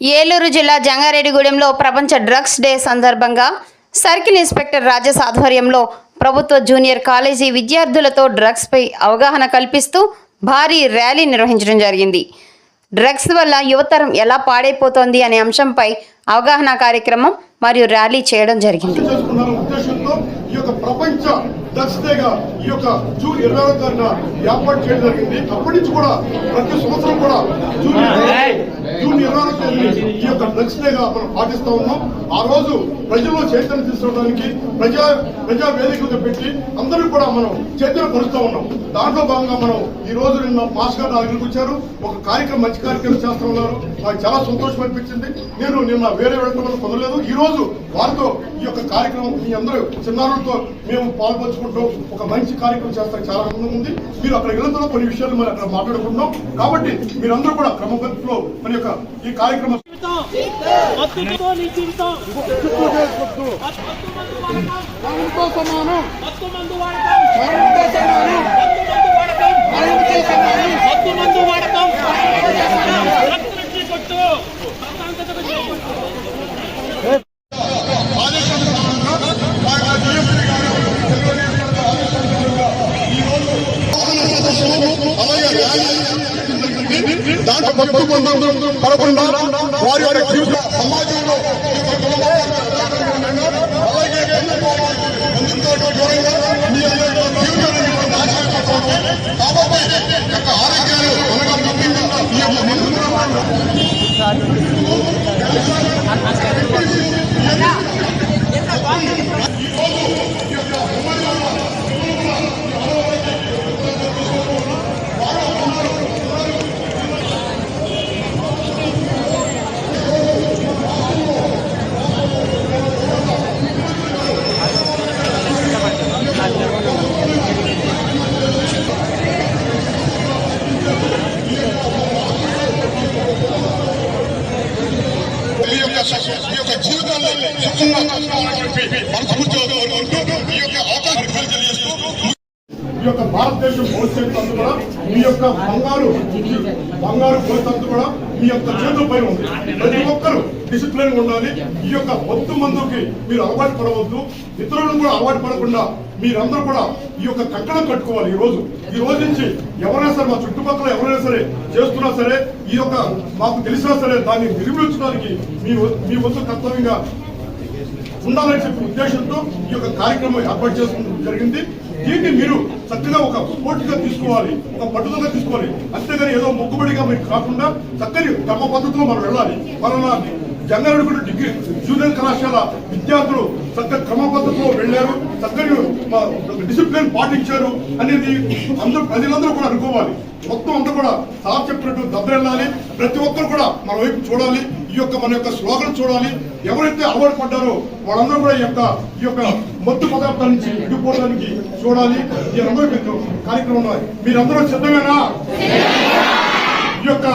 ఏలూరు జిల్లా జంగారెడ్డిగూడెంలో ప్రపంచ డ్రగ్స్ డే సందర్భంగా సర్కిల్ ఇన్స్పెక్టర్ రాజేష్ ఆధ్వర్యంలో ప్రభుత్వ జూనియర్ కాలేజీ విద్యార్థులతో డ్రగ్స్పై అవగాహన కల్పిస్తూ భారీ ర్యాలీ నిర్వహించడం జరిగింది. డ్రగ్స్ వల్ల యువతరం ఎలా పాడైపోతోంది అనే అంశంపై అవగాహన కార్యక్రమం మరియు ర్యాలీ చేయడం జరిగింది. చేసుకున్నారు ఉద్దేశంతో ఈ యొక్క ప్రపంచ డ్రగ్స్ డేగా ఈ యొక్క జూన్ ఇరవై ఆరో తారీఖున ఏర్పాటు చేయడం జరిగింది. అప్పటి నుంచి కూడా ప్రతి సంవత్సరం కూడా జూన్ జూన్ ఇరవై తేదీ ఈ యొక్క డ్రగ్స్ మనం పాటిస్తా ఉన్నాం. ఆ రోజు ప్రజల్లో చైతన్యం తీసుకోవడానికి ప్రజా ప్రజా వేదికలు పెట్టి అందరూ కూడా మనం చైతన్యం పరుస్తూ ఉన్నాం. దాంట్లో భాగంగా మనం ఈ రోజు నిన్న మాస్ గారు దగ్గరికి వచ్చారు. ఒక కార్యక్రమం మంచి కార్యక్రమం చేస్తూ ఉన్నారు. నాకు చాలా సంతోషం అనిపించింది. నేను నిన్న వేరే వెళ్ళడం కుదరలేదు. ఈ రోజు వారితో ఈ యొక్క కార్యక్రమం మీ అందరూ చిన్నారులతో మేము పాల్పంచుకుంటూ ఒక మంచి కార్యక్రమం చేస్తాం చాలా ఆనందం ఉంది. మీరు అక్కడ వెళ్తున్న కొన్ని విషయాలు మనం అక్కడ మాట్లాడుకుంటున్నాం. కాబట్టి మీరందరూ కూడా క్రమ మన యొక్క ఈ కార్యక్రమం మత్తుతో దాంట్లో భక్తు బంధం పడకుండా వారి యొక్క జీవిత సమాజంలో అలాగే బంధుత్వంతో దూరంగా మీ యొక్క జీవితాన్ని మనం నాశనం చేసుకోవడం. కాబట్టి యొక్క ఆరోగ్యాలు అనగా ముఖ్యంగా ఈ యొక్క మందు మీ యొక్క మీ యొక్క జీవితాన్ని సుఖంగా చేసుకోవాలని చెప్పి మనస్ఫూర్తిగా కోరుకుంటూ ఈ యొక్క అవకాశం తెలియజేస్తూ ఈ యొక్క భారతదేశం భవిష్యత్తు అంతా కూడా మీ యొక్క బంగారు బంగారు భవిష్యత్తు కూడా మీ యొక్క చేతులపై ఉంది. ప్రతి ఒక్కరు డిసిప్లిన్ ఉండాలి. ఈ యొక్క పొత్తు మందుకి మీరు అలవాటు పడవద్దు. ఇతరులను కూడా అలవాటు పడకుండా మీరందరూ కూడా ఈ యొక్క కట్టడం కట్టుకోవాలి ఈ రోజు ఈ రోజు నుంచి ఎవరైనా సరే మా చుట్టుపక్కల ఎవరైనా సరే చేస్తున్నా సరే ఈ యొక్క మాకు తెలిసినా సరే దాన్ని నిర్మించడానికి మీ మీ వంతు కర్తవ్యంగా ఉండాలని చెప్పి ఉద్దేశంతో ఈ యొక్క కార్యక్రమం ఏర్పాటు చేసుకోవడం జరిగింది. దీన్ని మీరు? చక్కగా ఒక స్పోర్ట్గా తీసుకోవాలి ఒక పట్టుదలగా తీసుకోవాలి. అంతేగాని ఏదో మొక్కుబడిగా మీరు కాకుండా చక్కని క్రమ పద్ధతిలో మనం వెళ్ళాలి. మరణాన్ని జంగారెడ్డి డిగ్రీ జూనియర్ కళాశాల విద్యార్థులు చక్కగా క్రమ పద్ధతిలో వెళ్ళారు. చక్కని డిసిప్లిన్ పాటించారు అనేది అందరూ ప్రజలందరూ కూడా అనుకోవాలి. మొత్తం అందరూ కూడా సార్ చెప్పినట్టు దద్దరెళ్ళాలి ప్రతి ఒక్కరు కూడా మన వైపు చూడాలి. ఈ యొక్క మన యొక్క స్లోగన్ చూడాలి. ఎవరైతే అలవాటు పడ్డారో వాళ్ళందరూ కూడా ఈ యొక్క ఈ యొక్క మత్తు పదార్థాల నుంచి విడిపోవడానికి చూడాలి. ఈ రంగు కార్యక్రమం మీరందరూ సిద్ధమేనా ఈ యొక్క